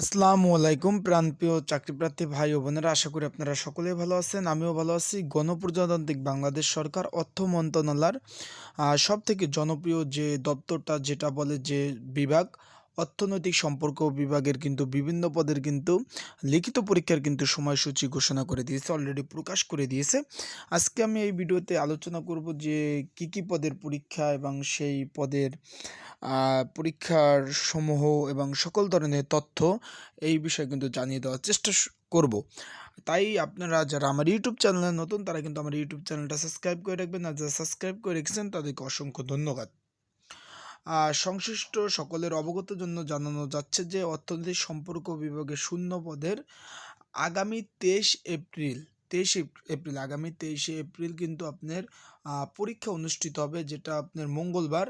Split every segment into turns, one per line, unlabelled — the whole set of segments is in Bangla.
আসসালামু আলাইকুম, প্রাণপ্রিয় চাকরিপ্রার্থী ভাই ও বোনেরা, আশা করি আপনারা সকলেই ভালো আছেন, আমিও ভালো আছি। গণপ্রজাতান্ত্রিক বাংলাদেশ সরকার অর্থ মন্ত্রণালয়ের সব থেকে জনপ্রিয় যে দপ্তরটা যেটা বলে যে বিভাগ, অর্থনৈতিক সম্পর্ক বিভাগের কিন্তু বিভিন্ন পদের কিন্তু লিখিত পরীক্ষার কিন্তু সময়সূচি ঘোষণা করে দিয়েছে অলরেডি প্রকাশ করে দিয়েছে। আজকে আমি এই ভিডিওতে আলোচনা করব যে কি কি পদের পরীক্ষা এবং সেই পদের পরীক্ষার সমূহ এবং সকল ধরনের তথ্য এই বিষয়ে কিন্তু জানিয়ে দেওয়ার চেষ্টা করব। তাই আপনারা যারা আমার ইউটিউব চ্যানেলে নতুন, তারা কিন্তু আমার ইউটিউব চ্যানেলটা সাবস্ক্রাইব করে রাখবেন আর যারা সাবস্ক্রাইব করে রেখেছেন, তাদেরকে অসংখ্য ধন্যবাদ। সংশ্লিষ্ট সকলের অবগতের জন্য জানানো যাচ্ছে যে, অর্থনৈতিক সম্পর্ক বিভাগে শূন্য পদের আগামী তেইশ এপ্রিল তেইশে এপ্রিল, আগামী তেইশে এপ্রিল কিন্তু আপনার পরীক্ষা অনুষ্ঠিত হবে, যেটা আপনার মঙ্গলবার।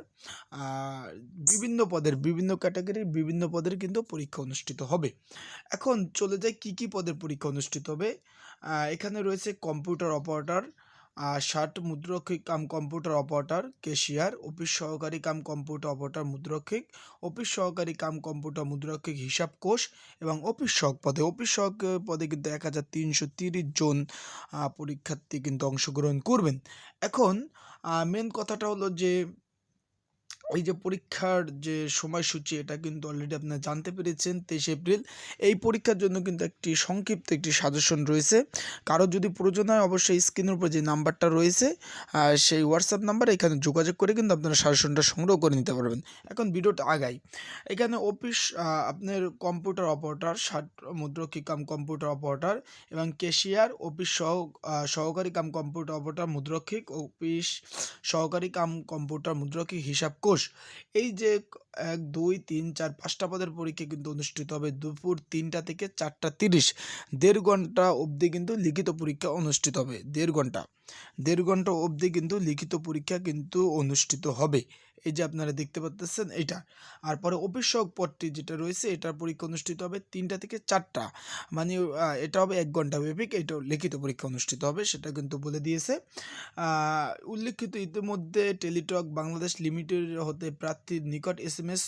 বিভিন্ন পদের, বিভিন্ন ক্যাটাগরির বিভিন্ন পদের কিন্তু পরীক্ষা অনুষ্ঠিত হবে। এখন চলে যায় কি কি পদের পরীক্ষা অনুষ্ঠিত হবে। এখানে রয়েছে কম্পিউটার অপারেটর ষাট মুদ্রক্ষিক cum computer operator cashier office সহকারী কাম কম্পিউটার অপারেটর মুদ্রক্ষিক, অফিস সহকারী কাম কম্পিউটার মুদ্রক্ষিক হিসাব কোষ এবং অফিস সহক পদে। অফিস সহক পদে কিন্তু এক হাজার তিনশো তিরিশ জন পরীক্ষার্থী কিন্তু অংশগ্রহণ করবেন। এখন মেন কথাটা হলো যে এই যে পরীক্ষার যে সময়সূচি, এটা কিন্তু অলরেডি আপনারা জানতে পেরেছেন তেইশে এপ্রিল। এই পরীক্ষার জন্য কিন্তু একটি সংক্ষিপ্ত একটি সাজেশন রয়েছে। কারও যদি প্রয়োজন হয়, অবশ্যই স্ক্রিনের উপর যে নাম্বারটা রয়েছে সেই হোয়াটসঅ্যাপ নাম্বার এখানে যোগাযোগ করে কিন্তু আপনারা সাজেশনটা সংগ্রহ করে নিতে পারবেন। এখন ভিডিওটা আগাই। এখানে অফিস আপনার কম্পিউটার অপারেটর ষাট মুদ্রক্ষী কাম কম্পিউটার অপারেটর এবং কেশিয়ার অফিস সহ সহকারী কাম কম্পিউটার অপারেটর মুদ্রক্ষিক অফিস সহকারী কাম কম্পিউটার মুদ্রক্ষিক হিসাব কোষ কোষ, এই যে এক, দুই, তিন, চার, পাঁচটা পদের পরীক্ষা কিন্তু অনুষ্ঠিত হবে দুপুর তিনটা থেকে চারটা তিরিশ। দেড় ঘণ্টা অবধি কিন্তু লিখিত পরীক্ষা অনুষ্ঠিত হবে। দেড় ঘণ্টা। দেড় ঘণ্টা অবধি কিন্তু লিখিত পরীক্ষা কিন্তু অনুষ্ঠিত হবে। এই যে আপনারা দেখতে পাচ্ছেন এটা। আর পরে অফিস পদটি যেটা রয়েছে, এটার পরীক্ষা অনুষ্ঠিত হবে তিনটা থেকে চারটা। মানে এটা হবে এক ঘণ্টা ব্যাপিক এটা লিখিত পরীক্ষা অনুষ্ঠিত হবে, সেটা কিন্তু বলে দিয়েছে। উল্লেখিত ইতিমধ্যে টেলিটক বাংলাদেশ লিমিটেড হতে প্রার্থীর নিকট এস এম এস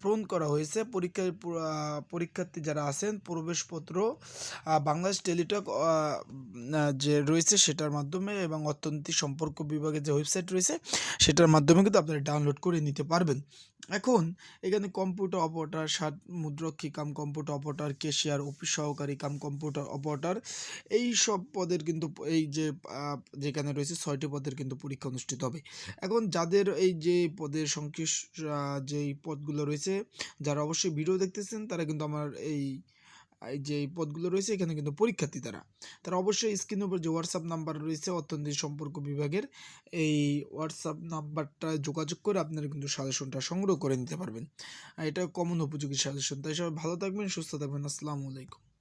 পূরণ করা হয়েছে। পরীক্ষার পরীক্ষার্থী যারা আছেন, প্রবেশপত্র বাংলাদেশ টেলিটক যে রয়েছে সেটার মাধ্যমে এবং অর্থনীতি সম্পর্ক বিভাগের যে ওয়েবসাইট রয়েছে, সেটার মাধ্যমে কিন্তু আপনারা ডাউনলোড করে নিতে পারবেন। এখন, এখানে কম্পিউটার অপারেটার সাত মুদ্রক্ষী cum computer operator cashier office সহকারী কাম কম্পিউটার অপারেটার এই সব পদের কিন্তু, এই যে যেখানে রয়েছে, ছয়টি পদের কিন্তু পরীক্ষা অনুষ্ঠিত হবে। এখন যাদের এই যে পদের সংশ্লিষ্ট যেই পদগুলো রয়েছে, যারা অবশ্যই ভিডিও দেখতেছেন, তারা কিন্তু আমার এই যে পদগুলো রয়েছে, এখানে কিন্তু পরীক্ষার্থী তারা। তারা অবশ্যই স্ক্রিনের উপর যে হোয়াটসঅ্যাপ নাম্বার রয়েছে অর্থনৈতিক সম্পর্ক বিভাগের, এই হোয়াটসঅ্যাপ নাম্বারটা যোগাযোগ করে আপনারা কিন্তু সাজেশনটা সংগ্রহ করে নিতে পারবেন। এটা কমন উপযোগী সাজেশন তাই সবাই ভালো থাকবেন, সুস্থ থাকবেন। আসসালামু আলাইকুম।